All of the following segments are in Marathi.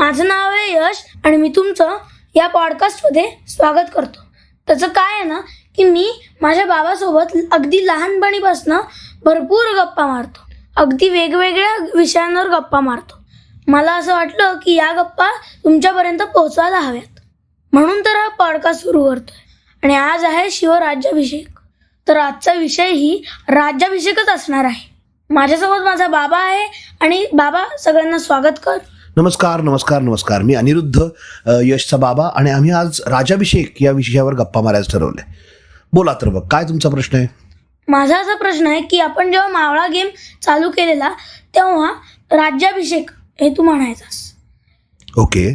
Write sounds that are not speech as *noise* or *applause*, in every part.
माझं नाव आहे यश आणि मी तुमचं या पॉडकास्टमध्ये स्वागत करतो. त्याचं काय आहे ना की मी माझ्या बाबासोबत अगदी लहानपणीपासनं भरपूर गप्पा मारतो. अगदी वेगवेगळ्या विषयांवर गप्पा मारतो. मला असं वाटलं की या गप्पा तुमच्यापर्यंत पोहोचवायला हव्यात. म्हणून तर हा पॉडकास्ट सुरू करतोय. आणि आज आहे शिवराज्याभिषेक. तर आजचा विषय ही राज्याभिषेकच असणार आहे. माझ्यासोबत माझा बाबा आहे आणि बाबा सगळ्यांना स्वागत कर. नमस्कार नमस्कार नमस्कार. मी अनिरुद्ध यशचा बाबा आणि आम्ही आज राजाभिषेक या विषयावर गप्पा मारायचं ठरवलंय. बोला तर बघ काय तुमचा प्रश्न आहे? माझा असा प्रश्न आहे की आपण जेव्हा मावळा गेम चालू केलेला तेव्हा राज्याभिषेक हे तू म्हणायचास. ओके.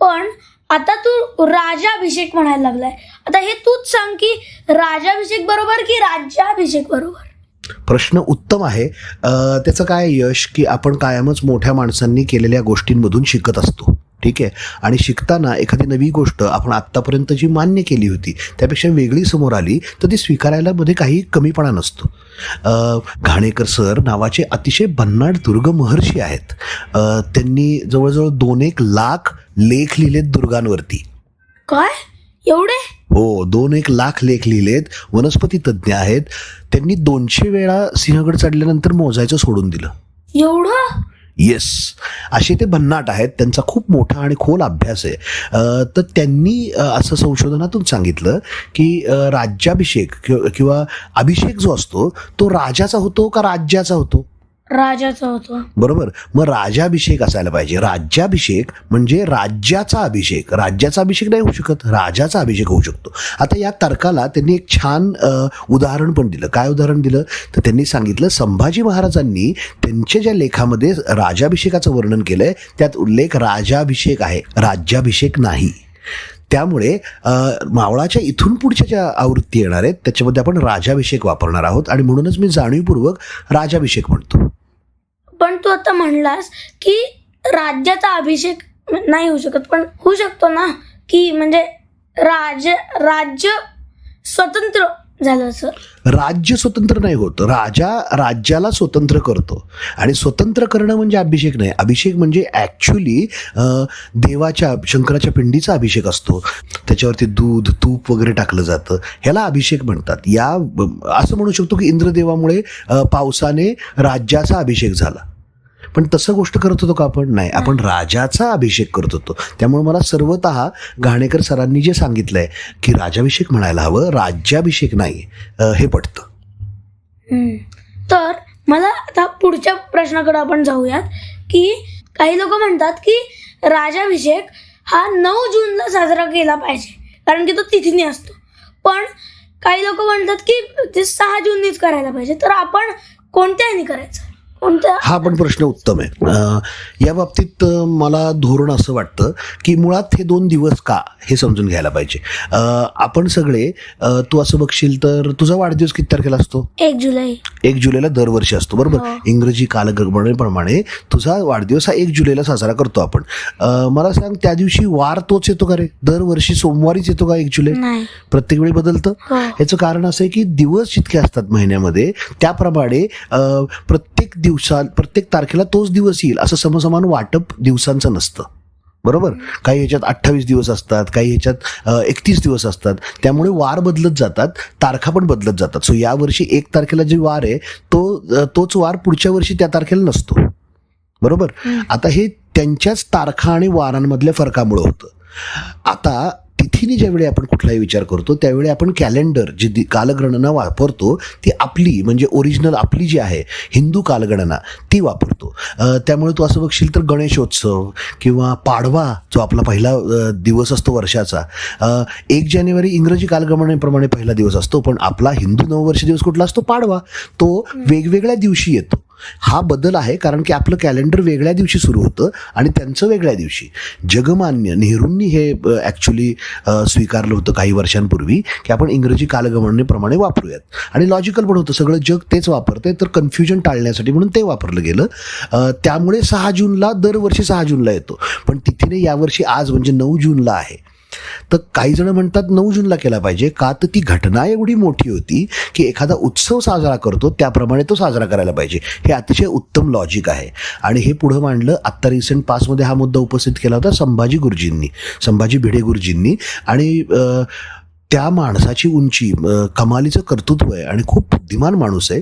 पण आता तू राजाभिषेक म्हणायला लागलाय. आता हे तूच सांग की राजाभिषेक बरोबर की राज्याभिषेक बरोबर? प्रश्न उत्तम आहे. त्याचं काय यश? की आपण कायमच मोठ्या माणसांनी केलेल्या गोष्टींमधून शिकत असतो. ठीक आहे? आणि शिकताना एखादी नवी गोष्ट आपण आत्तापर्यंत जी मान्य केली होती त्यापेक्षा वेगळी समोर आली तर ती स्वीकारायला मध्ये काही कमीपणा नसतो. घाणेकर सर नावाचे अतिशय भन्नाट दुर्ग महर्षी आहेत. त्यांनी जवळजवळ दोन एक लाख लेख लिहिलेत दुर्गांवरती. काय? एवढे? हो दोन एक लाख लेख लिहिलेत वनस्पती तज्ज्ञ आहेत. त्यांनी दोनशे वेळा सिंहगड चढल्यानंतर मोजायचं सोडून दिलं. एवढं? येस असे ते भन्नाट आहेत. त्यांचा खूप मोठा आणि खोल अभ्यास आहे. अ, तर त्यांनी अ, असं संशोधनातून सांगितलं की अ, राज्याभिषेक किंवा अभिषेक जो असतो तो राजाचा होतो का राज्याचा होतो? राजाचा होतो. बरोबर. मग राजाभिषेक असायला पाहिजे. राज्याभिषेक म्हणजे राज्याचा अभिषेक. राज्याचा अभिषेक नाही होऊ शकत. राजाचा अभिषेक होऊ शकतो. आता या तर्काला त्यांनी एक छान उदाहरण पण दिलं. काय उदाहरण दिलं? तर त्यांनी सांगितलं संभाजी महाराजांनी त्यांच्या ज्या लेखामध्ये राजाभिषेकाचं वर्णन केलंय त्यात उल्लेख राजाभिषेक आहे. राज्याभिषेक नाही. त्यामुळे मावळाच्या इथून पुढच्या ज्या आवृत्ती येणार आहेत त्याच्यामध्ये आपण राजाभिषेक वापरणार आहोत आणि म्हणूनच मी जाणीवपूर्वक राजाभिषेक म्हणतो. पण तू आता म्हणलास की राज्याचा अभिषेक नाही होऊ शकत. पण होऊ शकतो ना की म्हणजे राज्य राज्य स्वतंत्र झालं सर राज्य स्वतंत्र नाही होत. राजा राज्याला स्वतंत्र करतो. आणि स्वतंत्र करणं म्हणजे अभिषेक नाही. अभिषेक म्हणजे ॲक्च्युली देवाच्या शंकराच्या पिंडीचा अभिषेक असतो. त्याच्यावरती दूध तूप वगैरे टाकलं जातं. ह्याला अभिषेक म्हणतात. या असं म्हणू शकतो की इंद्रदेवामुळे पावसाने राज्याचा अभिषेक झाला. पण तसं गोष्ट करत होतो का आपण? नाही. आपण राजाचा अभिषेक करत होतो. त्यामुळे मला सर्वत घाणेकर सरांनी जे सांगितलंय की राजाभिषेक म्हणायला हवं राज्याभिषेक नाही हे पटतं. तर मला आता पुढच्या प्रश्नाकडे आपण जाऊयात की काही लोक म्हणतात की राजाभिषेक हा नऊ जूनला साजरा केला पाहिजे कारण की तो तिथीने असतो. पण काही लोक म्हणतात की ते सहा जूननीच करायला पाहिजे. तर आपण कोणत्या ह्यानी करायचं? हा पण प्रश्न उत्तम आहे. या बाबतीत मला धोरण असं वाटतं की मुळात हे दोन दिवस का हे समजून घ्यायला पाहिजे. आपण सगळे तू असं बघशील तर तुझा वाढदिवस किती तारखेला असतो? एक जुलै. एक जुलैला दरवर्षी असतो बरोबर? हो. इंग्रजी कालगणनेप्रमाणे तुझा वाढदिवस हा एक जुलैला साजरा करतो आपण. मला सांग त्या दिवशी वार तोच येतो का रे? दरवर्षी सोमवारीच येतो का एक जुलै? प्रत्येक वेळी बदलतं? हो. याचं कारण असं आहे की दिवस जितके असतात महिन्यामध्ये त्याप्रमाणे प्रत्येक दिवसा प्रत्येक तारखेला तोच दिवस येईल. असं समसमान वाटप दिवसांचं नसतं. बरोबर? काही ह्याच्यात अठ्ठावीस दिवस असतात काही ह्याच्यात एकतीस दिवस असतात. त्यामुळे वार बदलत जातात तारखा पण बदलत जातात. सो यावर्षी एक तारखेला जे वार आहे तो तोच वार पुढच्या वर्षी त्या तारखेला नसतो. बरोबर. आता हे त्यांच्याच तारखा आणि वारांमधल्या फरकामुळे होतं. आता तिथीने ज्यावेळी आपण कुठलाही विचार करतो त्यावेळी आपण कॅलेंडर जी दि- कालगणना वापरतो ती आपली म्हणजे ओरिजिनल आपली जी आहे हिंदू कालगणना ती वापरतो. त्यामुळे तू असं बघशील तर गणेशोत्सव किंवा पाडवा जो आपला पहिला दिवस असतो वर्षाचा. एक जानेवारी इंग्रजी कालगणनेप्रमाणे पहिला दिवस असतो पण आपला हिंदू नववर्ष दिवस कुठला असतो? पाडवा. तो वेगवेगळ्या दिवशी येतो. हा बदल आहे कारण की आपलं कॅलेंडर वेगळ्या दिवशी सुरू होतं आणि त्यांचं वेगळ्या दिवशी. जगमान्य नेहरूंनी हे ॲक्च्युली स्वीकारलं होतं काही वर्षांपूर्वी की आपण इंग्रजी कालगमनेप्रमाणे वापरूयात. आणि लॉजिकल पण होतं सगळं जग तेच वापरते तर कन्फ्युजन टाळण्यासाठी म्हणून ते वापरलं गेलं. त्यामुळे सहा जूनला दरवर्षी सहा जूनला येतो. पण तिथीने यावर्षी आज म्हणजे नऊ जूनला आहे. तर काही जण म्हणतात नऊ जूनला केला पाहिजे. का? तर ती घटना एवढी मोठी होती की एखादा उत्सव साजरा करतो त्याप्रमाणे तो साजरा करायला पाहिजे. हे अतिशय उत्तम लॉजिक आहे. आणि हे पुढं मांडलं आत्ता रिसेंट पासमध्ये हा मुद्दा उपस्थित केला होता संभाजी गुरुजींनी. संभाजी भिडे गुरुजींनी. आणि त्या माणसाची उंची कमालीचं कर्तृत्व आहे. आणि खूप बुद्धिमान माणूस आहे.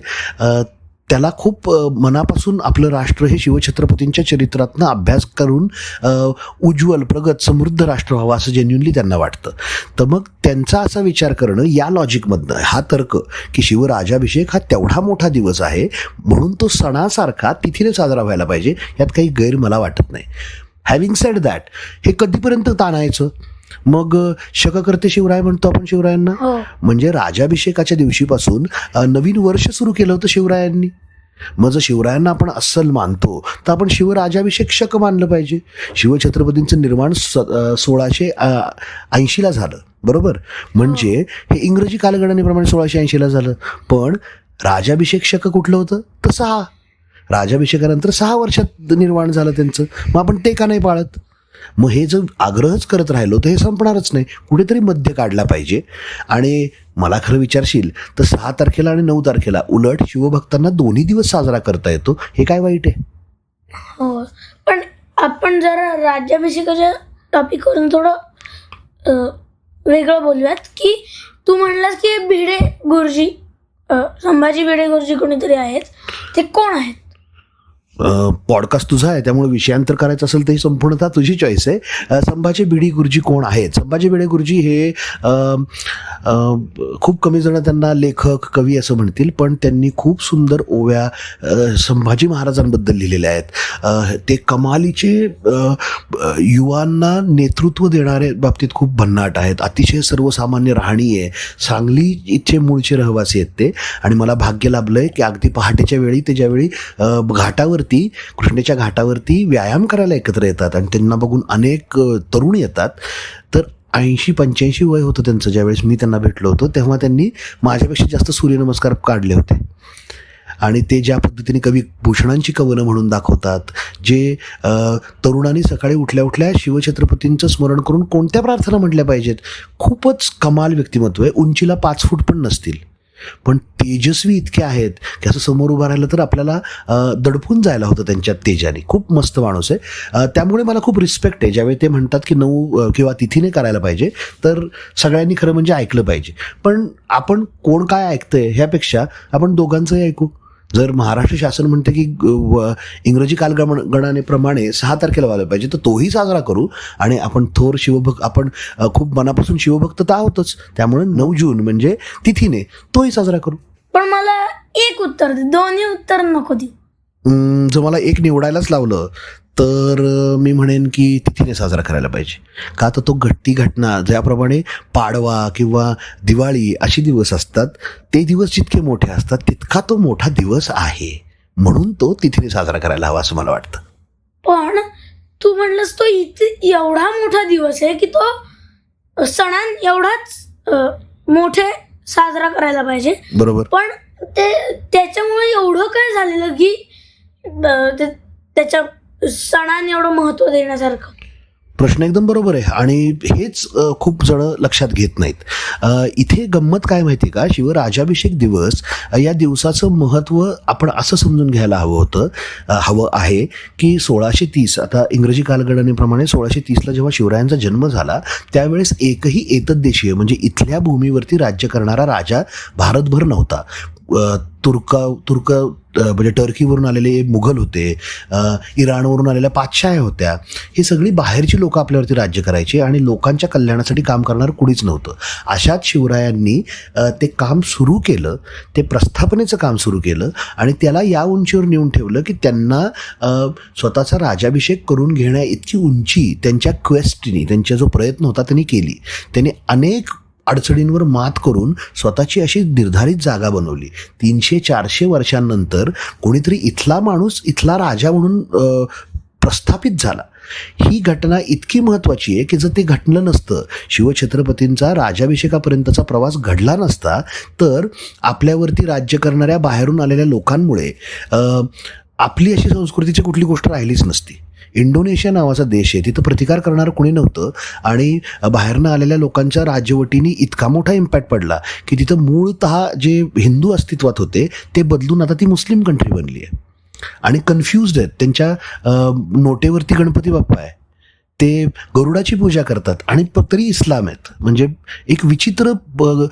त्याला खूप मनापासून आपलं राष्ट्र हे शिवछत्रपतींच्या चरित्रातनं अभ्यास करून उज्ज्वल प्रगत समृद्ध राष्ट्र व्हावं असं जेन्युनली त्यांना वाटतं. तर मग त्यांचा असा विचार करणं या लॉजिकमधनं हा तर्क की शिवराजाभिषेक हा तेवढा मोठा दिवस आहे म्हणून तो सणासारखा तिथीने साजरा व्हायला पाहिजे यात काही गैर मला वाटत नाही. हॅव्हिंग सेड दॅट हे कधीपर्यंत ताणायचं? मग शककर्ते शिवराय म्हणतो आपण शिवरायांना? हो. म्हणजे राजाभिषेकाच्या दिवशीपासून नवीन वर्ष सुरू केलं होतं शिवरायांनी. मग जर शिवरायांना आपण अस्सल मानतो तर आपण शिवराजाभिषेक शक मानलं पाहिजे. शिवछत्रपतींचं निर्माण सोळाशे ऐंशीला झालं. बरोबर? म्हणजे हे इंग्रजी कालगणनेप्रमाणे सोळाशे ऐंशीला झालं. पण राजाभिषेक शक कुठलं होतं? तर सहा. राजाभिषेकानंतर सहा वर्षात निर्माण झालं त्यांचं. मग आपण ते का नाही पाळत. मग हे जर आग्रहच करत राहिलो तर हे संपणारच नाही. कुठेतरी मध्य काढला पाहिजे. आणि मला खरं विचारशील तर सहा तारखेला आणि नऊ तारखेला उलट शिवभक्तांना दोन्ही दिवस साजरा करता येतो हे काय वाईट आहे? हो पण आपण जरा राज्याभिषेकाच्या टॉपिकवरून थोडं वेगळं बोलूयात की तू म्हणलास की भिडे गुरुजी संभाजी भिडे गुरुजी कोणीतरी आहेत. ते कोण आहेत? पॉडकास्ट तुझा आहे त्यामुळे विषयांतर करायचं असेल तर ही संपूर्णतः तुझी चॉईस आहे. संभाजी भिडी गुरुजी कोण आहेत? संभाजी भिडे गुरुजी हे खूप कमी जण त्यांना लेखक कवी असं म्हणतील पण त्यांनी खूप सुंदर ओव्या संभाजी महाराजांबद्दल लिहिलेल्या आहेत. ते कमालीचे युवांना नेतृत्व देणारे बाबतीत खूप भन्नाट आहेत. अतिशय सर्वसामान्य राहणी आहे. सांगली इथे मूळचे रहिवासी आहेत ते. आणि मला भाग्य लाभलं आहे की अगदी पहाटेच्या वेळी ते ज्यावेळी घाटावर घाटावरती कृष्णेच्या घाटावरती व्यायाम करायला एकत्र येतात आणि त्यांना बघून अनेक तरुण येतात. तर ऐंशी पंच्याऐंशी वय होतं त्यांचं ज्यावेळेस मी त्यांना भेटलो होतो तेव्हा त्यांनी माझ्यापेक्षा जास्त सूर्यनमस्कार काढले होते. आणि ते ज्या पद्धतीने कवी भूषणांची कवनं म्हणून दाखवतात जे तरुणांनी सकाळी उठल्या उठल्या शिवछत्रपतींचं स्मरण करून कोणत्या प्रार्थना म्हटल्या पाहिजेत? खूपच कमाल व्यक्तिमत्व आहे. उंचीला पाच फूट पण नसतील. पण तेजस्वी इतके आहेत की असं समोर उभं राहिलं तर आपल्याला दडपून जायला होतं त्यांच्या तेजाने. खूप मस्त माणूस आहे. त्यामुळे मला खूप रिस्पेक्ट आहे. ज्यावेळी ते म्हणतात की नऊ किंवा तिथीने करायला पाहिजे तर सगळ्यांनी खरं म्हणजे ऐकलं पाहिजे. पण आपण कोण काय ऐकतंय ह्यापेक्षा आपण दोघांचंही ऐकू. जर महाराष्ट्र शासन म्हणतं की इंग्रजी कालगण गणनेप्रमाणे सहा तारखेला व्हायला पाहिजे तर तोही साजरा करू आणि आपण थोर शिवभक्त आपण खूप मनापासून शिवभक्त तर आहोतच. त्यामुळे नऊ जून म्हणजे तिथीने तोही साजरा करू. पण मला एक उत्तर दे दोन्ही उत्तर नको दे. जर मला एक निवडायलाच लावलं तर मी म्हणेन की तिथीने साजरा करायला पाहिजे. का तर तो घट्टी घटना ज्याप्रमाणे पाडवा किंवा दिवाळी अशी दिवस असतात ते दिवस जितके मोठे असतात तितका तो मोठा दिवस आहे. म्हणून तो तिथीने साजरा करायला हवा असं मला वाटतं. पण तू म्हणलंस तो इथे एवढा मोठा दिवस आहे की तो अ, सणान एवढाच मोठे साजरा करायला पाहिजे. बरोबर. पण ते त्याच्यामुळे एवढं काय झालेलं की त्याच्या सणाने एवढं महत्त्व देण्यासारखं. प्रश्न एकदम बरोबर आहे. आणि हेच खूप जण लक्षात घेत नाहीत. इथे गंमत काय माहिती का? शिवराजाभिषेक दिवस या दिवसाचं महत्त्व आपण असं समजून घ्यायला हवं होतं हवं आहे की सोळाशे तीस आता इंग्रजी कालगणनेप्रमाणे सोळाशे तीसला जेव्हा शिवरायांचा जन्म झाला त्यावेळेस एकही एतद्देशीय म्हणजे इथल्या भूमीवरती राज्य करणारा राजा भारतभर नव्हता. तुर्का तुर्क म्हणजे टर्कीवरून आलेले मुघल होते इराणवरून आलेल्या पाचशाह्या होत्या. ही सगळी बाहेरची लोकं आपल्यावरती राज्य करायची आणि लोकांच्या कल्याणासाठी काम करणार कुणीच नव्हतं. अशाच शिवरायांनी ते काम सुरू केलं ते प्रस्थापनेचं काम सुरू केलं आणि त्याला या उंचीवर नेऊन ठेवलं की त्यांना स्वतःचा राजाभिषेक करून घेण्या इतकी उंची त्यांच्या क्वेस्टनी त्यांचा जो प्रयत्न होता त्यांनी केली. त्यांनी अनेक अडचणींवर मात करून स्वतःची अशी निर्धारित जागा बनवली. तीनशे चारशे वर्षांनंतर कोणीतरी इथला माणूस इथला राजा म्हणून प्रस्थापित झाला. ही घटना इतकी महत्त्वाची आहे की जर ते घटलं नसतं शिवछत्रपतींचा राजाभिषेकापर्यंतचा प्रवास घडला नसता तर आपल्यावरती राज्य करणाऱ्या बाहेरून आलेल्या लोकांमुळे आपली अशी संस्कृतीची कुठली गोष्ट राहिलीच नसती. इंडोनेशिया नावाचा देश आहे. तिथं प्रतिकार करणारं कुणी नव्हतं. आणि बाहेरनं आलेल्या लोकांच्या राजवटीने इतका मोठा इम्पॅक्ट पडला की तिथं मूळतः जे हिंदू अस्तित्वात होते ते बदलून आता ती मुस्लिम कंट्री बनली आहे. आणि कन्फ्युज्ड आहेत. त्यांच्या नोटेवरती गणपती बाप्पा आहे. ते गरुडाची पूजा करतात आणि तरी इस्लाम आहेत. म्हणजे एक विचित्र ब-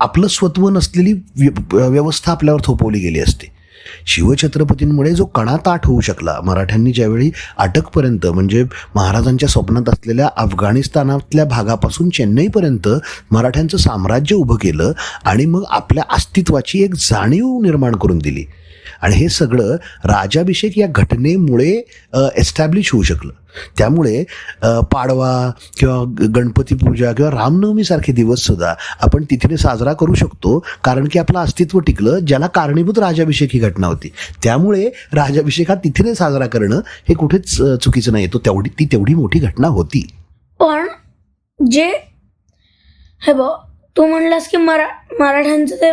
आपलं स्वत्व नसलेली व्य- व्यवस्था आपल्यावर थोपवली गेली असते. शिवछत्रपतींमुळे जो कणाताठ होऊ शकला मराठ्यांनी ज्यावेळी अटकपर्यंत म्हणजे महाराजांच्या स्वप्नात असलेल्या अफगाणिस्तानातल्या भागापासून चेन्नईपर्यंत मराठ्यांचं साम्राज्य उभं केलं आणि मग आपल्या अस्तित्वाची एक जाणीव निर्माण करून दिली. आणि हे सगळं राजाभिषेक या घटनेमुळे एस्टॅब्लिश होऊ शकलं. त्यामुळे पाडवा किंवा ग- गणपती पूजा किंवा रामनवमीसारखे दिवससुद्धा आपण तिथे साजरा करू शकतो कारण की आपलं अस्तित्व टिकलं ज्याला कारणीभूत राजाभिषेक ही घटना होती. त्यामुळे राजाभिषेक हा तिथे साजरा करणं हे कुठेच चुकीचं नाही तो तेवढी ती तेवढी मोठी घटना होती. पण जे हे बघ तू म्हणलास की मरा मराठ्यांचं ते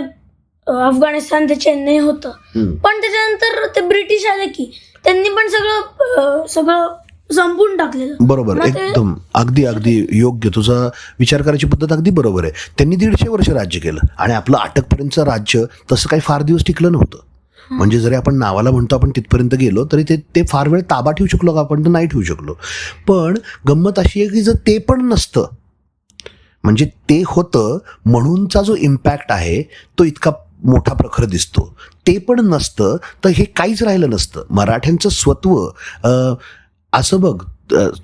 अफगाणिस्तान ते चेन्नई होतं. हम्म. पण त्याच्यानंतर ते ब्रिटिश आले की त्यांनी पण सगळं अं, सगळं संपून टाकलेलं. बरोबर मग ते- एकदम. अगदी अगदी योग्य. तुझा विचार करायची पद्धत अगदी बरोबर आहे. त्यांनी दीडशे वर्ष राज्य केलं. आणि आपलं अटकपर्यंतचं राज्य तसं काही फार दिवस टिकलं नव्हतं. म्हणजे जरी आपण नावाला म्हणतो आपण तिथपर्यंत गेलो तरी ते ते फार वेळ ताबा ठेवू शकलो का आपण? तर नाही ठेवू शकलो. पण गंमत अशी आहे की जर ते पण नसतं म्हणजे ते होतं म्हणूनचा जो इम्पॅक्ट आहे तो इतका मोठा प्रखर दिसतो. ते पण नसतं तर हे काहीच राहिलं नसतं. मराठ्यांचं स्वत्व असं बघ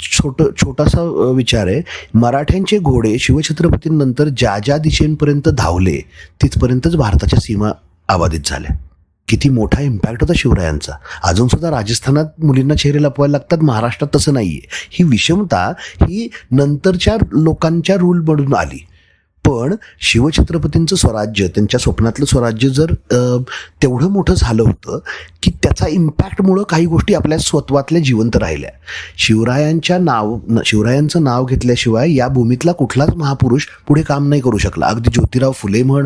छोट छोटासा विचार आहे. मराठ्यांचे घोडे शिवछत्रपतींनंतर ज्या ज्या दिशेपर्यंत धावले तिथपर्यंतच भारताच्या सीमा अबाधित झाल्या. किती मोठा इम्पॅक्ट होता शिवरायांचा. अजून सुद्धा राजस्थानात मुलींना चेहरे लपवायला लागतात महाराष्ट्रात तसं नाही आहे ही विषमता ही नंतरच्या लोकांच्या रूल बनून आली. पण शिवछत्रपतींचं स्वराज्य त्यांच्या स्वप्नातलं स्वराज्य जर तेवढं मोठं झालं होतं की त्याचा इम्पॅक्टमुळं काही गोष्टी आपल्या स्वत्वातल्या जिवंत राहिल्या. शिवरायांच्या नाव शिवरायांचं नाव घेतल्याशिवाय या भूमीतला कुठलाच महापुरुष पुढे काम नाही करू शकला. अगदी ज्योतिराव फुले म्हण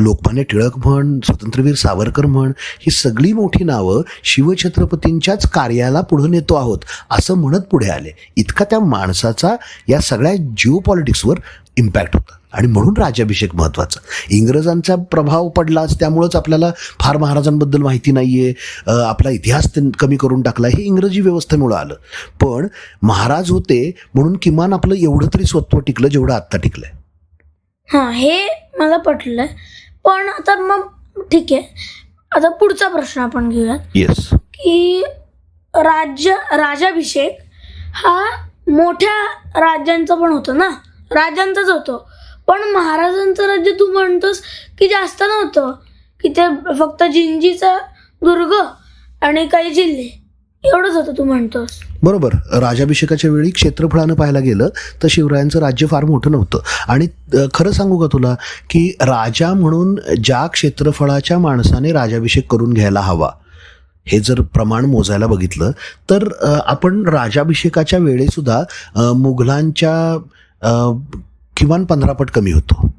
लोकमान्य टिळक म्हण स्वतंत्रवीर सावरकर म्हण ही सगळी मोठी नावं शिवछत्रपतींच्याच कार्याला पुढे नेतो आहोत असं म्हणत पुढे आले. इतका त्या माणसाचा या सगळ्या जिओ पॉलिटिक्सवर इम्पॅक्ट होता. आणि म्हणून राज्याभिषेक महत्त्वाचा इंग्रजांचा प्रभाव पडलाच त्यामुळंच आपल्याला फार महाराजांबद्दल माहिती नाही आहे आपला इतिहास कमी करून टाकला हे इंग्रजी व्यवस्थेमुळं आलं. पण महाराज होते म्हणून किमान आपलं एवढं तरी स्वत्व टिकलं जेवढं आत्ता टिकलंय. हां हे मला पटलंय पण आता मग ठीक. आहे आता पुढचा प्रश्न आपण घेऊयात. येस की राज्य राजाभिषेक हा मोठ्या राज्यांचा पण होतो ना? राजांचाच होतं. पण महाराजांचं राज्य तू म्हणतोस की जास्त नव्हतं. की ते फक्त जिंजीचा दुर्ग आणि काही जिल्हे. एवढंच होतं तू म्हणतोस. बरोबर. राजाभिषेकाच्या वेळी क्षेत्रफळानं पाहायला गेलं तर शिवरायांचं राज्य फार मोठं नव्हतं. आणि खरं सांगू का तुला? की राजा म्हणून ज्या क्षेत्रफळाच्या माणसाने राजाभिषेक करून घ्यायला हवा हे जर प्रमाण मोजायला बघितलं तर आपण राजाभिषेकाच्या वेळेसुद्धा मुघलांच्या किमान पंधरा पट कमी होतो.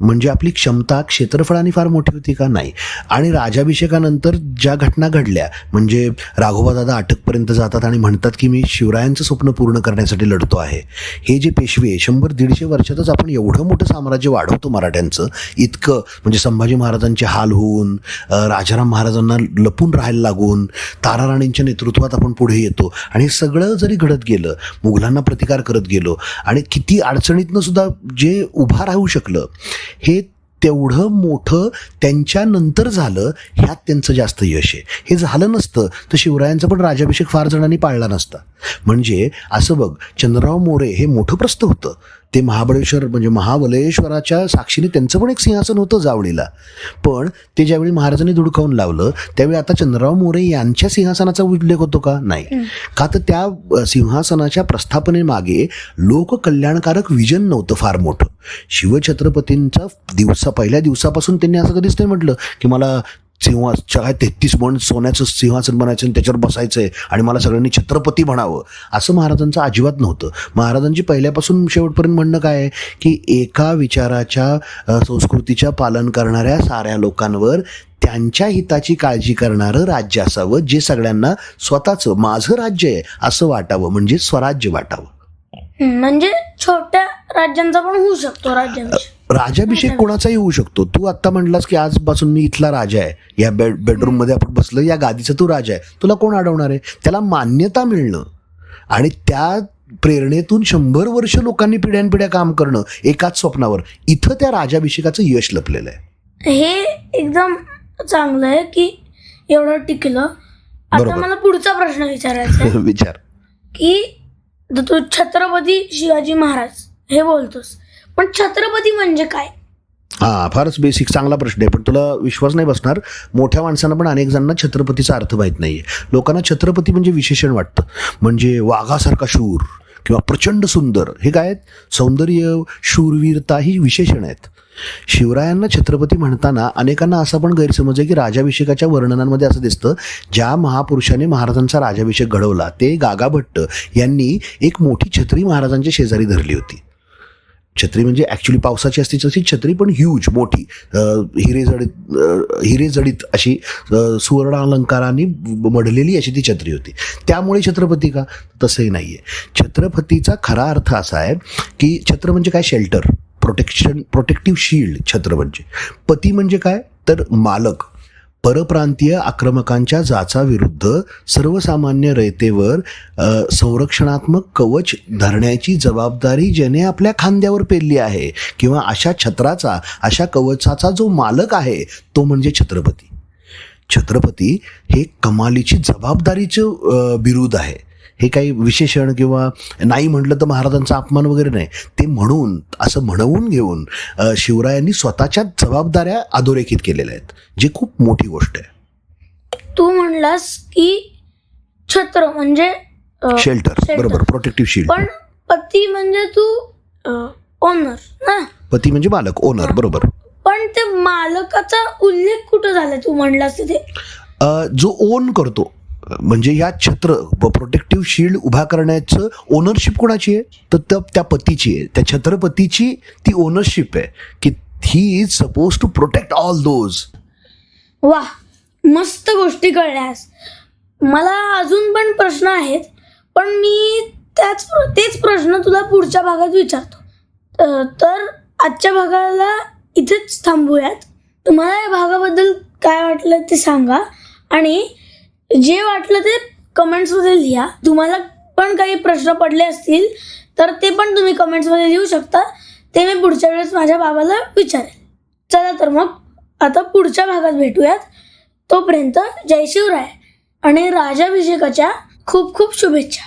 म्हणजे आपली क्षमता क्षेत्रफळाने फार मोठी होती का? नाही. आणि राजाभिषेकानंतर ज्या घटना घडल्या म्हणजे राघोबादादा अटकपर्यंत जातात आणि म्हणतात की मी शिवरायांचं स्वप्न पूर्ण करण्यासाठी लढतो आहे. हे जे पेशवे शंभर दीडशे वर्षातच आपण एवढं मोठं साम्राज्य वाढवतो मराठ्यांचं इतकं म्हणजे संभाजी महाराजांचे हाल होऊन राजाराम महाराजांना लपून राहायला लागून ताराराणींच्या नेतृत्वात आपण पुढे येतो आणि हे सगळं जरी घडत गेलं मुघलांना प्रतिकार करत गेलो आणि किती अडचणीतनं सुद्धा जे उभा राहू शकलं हे तेवढं मोठं त्यांच्या नंतर झालं ह्यात त्यांचं जास्त यश आहे. हे झालं नसतं तर शिवरायांचा पण राज्याभिषेक फार जणांनी पाळला नसता. म्हणजे असं बघ चंद्रराव मोरे हे मोठं प्रस्थ होतं. ते महाबळेश्वर म्हणजे महाबलेश्वराच्या साक्षीने त्यांचं पण एक सिंहासन होतं जावळीला. पण ते ज्यावेळी महाराजांनी धुडकावून लावलं त्यावेळी आता चंद्रराव मोरे यांच्या सिंहासनाचा उल्लेख होतो का? नाही. का तर त्या सिंहासनाच्या प्रस्थापनेमागे लोककल्याणकारक विजन नव्हतं फार मोठं. शिवछत्रपतींचा दिवसा पहिल्या दिवसापासून त्यांनी असं कधीच नाही म्हटलं की मला सिंहास काय तेहतीस मण सोन्याचं सिंहासन बनायचं आणि त्याच्यावर बसायचं आहे आणि मला सगळ्यांनी छत्रपती म्हणावं. असं महाराजांचं अजिबात नव्हतं. महाराजांची पहिल्यापासून शेवटपर्यंत म्हणणं काय आहे? की एका विचाराच्या संस्कृतीच्या पालन करणाऱ्या साऱ्या लोकांवर त्यांच्या हिताची काळजी करणारं राज्य असावं जे सगळ्यांना स्वतःचं माझं राज्य आहे असं वाटावं. म्हणजे स्वराज्य वाटावं. म्हणजे छोट्या राज्यांचा पण होऊ शकतो राज्याभिषेक राजाभिषेक कोणाचाही होऊ शकतो. तू आता म्हणलास की आजपासून मी इथला राजा आहे. या बेड बेडरूममध्ये आपण बसलो या गादीचा तू राजा आहे. तुला कोण अडवणार आहे? त्याला मान्यता मिळणं आणि त्या प्रेरणेतून शंभर वर्ष लोकांनी पिढ्यानपिढ्या काम करणं एकाच स्वप्नावर. इथं त्या राजाभिषेकाचं यश लपलेलं आहे. हे एकदम चांगलं आहे की एवढं टिकलं. आता. मला पुढचा प्रश्न विचारायचा *laughs* विचार. की तर तू छत्रपती शिवाजी महाराज हे बोलतोस. पण छत्रपती म्हणजे काय? हा फारच बेसिक चांगला प्रश्न आहे. पण तुला विश्वास नाही बसणार. मोठ्या माणसांना पण अनेक जणांना छत्रपतीचा अर्थ माहीत नाही आहे लोकांना छत्रपती म्हणजे विशेषण वाटतं. म्हणजे वाघासारखा शूर. किंवा प्रचंड सुंदर. हे काय आहेत? सौंदर्य शूरवीरता ही विशेषण आहेत. शिवरायांना छत्रपती म्हणताना अनेकांना असा पण गैरसमज आहे की राजाभिषेकाच्या वर्णनांमध्ये असं दिसतं ज्या महापुरुषाने महाराजांचा राजाभिषेक घडवला ते गागाभट्ट यांनी एक मोठी छत्री महाराजांच्या शेजारी धरली होती. छत्री म्हणजे ॲक्च्युली पावसाची असते तशी छत्री पण ह्यूज मोठी. हिरेजडीत हिरेजडीत हिरे अशी सुवर्ण अलंकाराने मढलेली अशी ती छत्री होती. त्यामुळे छत्रपती का? तसंही नाही आहे छत्रपतीचा खरा अर्थ असा आहे की छत्र म्हणजे काय? शेल्टर प्रोटेक्शन प्रोटेक्टिव्ह शील्ड छत्र म्हणजे. पती म्हणजे काय? तर मालक. परप्रांतीय आक्रमकांच्या जाचाविरुद्ध सर्वसामान्य रयतेवर संरक्षणात्मक कवच धरण्याची जबाबदारी ज्याने आपल्या खांद्यावर पेरली आहे किंवा अशा छत्राचा अशा कवचाचा जो मालक आहे तो म्हणजे छत्रपती. छत्रपती हे कमालीची जबाबदारीचं बिरुद आहे. हे काही विशेषण किंवा नाही म्हटलं तर महाराजांचा अपमान वगैरे नाही. ते म्हणून असं म्हणवून घेऊन शिवरायांनी स्वतःच्या जबाबदाऱ्या अधोरेखित केलेल्या आहेत. जी खूप मोठी गोष्ट आहे. तू म्हणलास की छत्र म्हणजे शेल्टर. बरोबर प्रोटेक्टिव्ह शिल्ड पण पती म्हणजे तू ओनर ना? पती म्हणजे मालक ओनर बरोबर. पण ते मालकाचा उल्लेख कुठं झाला? तू म्हणलास तिथे. जो ओन करतो म्हणजे या छत्र प्रोटेक्टिव्ह शिल्ड उभा करण्याचं ओनरशिप कोणाची आहे? तर त्या- त्या पतीची आहे. त्या छत्रपतीची ती ओनरशिप आहे. की he is suppose to protect all those वा मस्त गोष्टी कळल्यास. मला अजून पण प्रश्न आहेत पण मी त्याच तेच प्रश्न तुला पुढच्या भागात विचारतो. तर आजच्या भागाला इथेच थांबूयात. तुम्हाला या भागाबद्दल काय वाटलं ते सांगा. आणि जे वाटलं ते कमेंट्समध्ये लिहा. तुम्हाला पण काही प्रश्न पडले असतील तर ते पण तुम्ही कमेंट्समध्ये लिहू शकता. ते मी पुढच्या वेळेस माझ्या बाबाला विचारेल चला तर मग आता पुढच्या भागात भेटूयात. तोपर्यंत जय शिवराय आणि राजाभिषेकाच्या खूप खूप शुभेच्छा.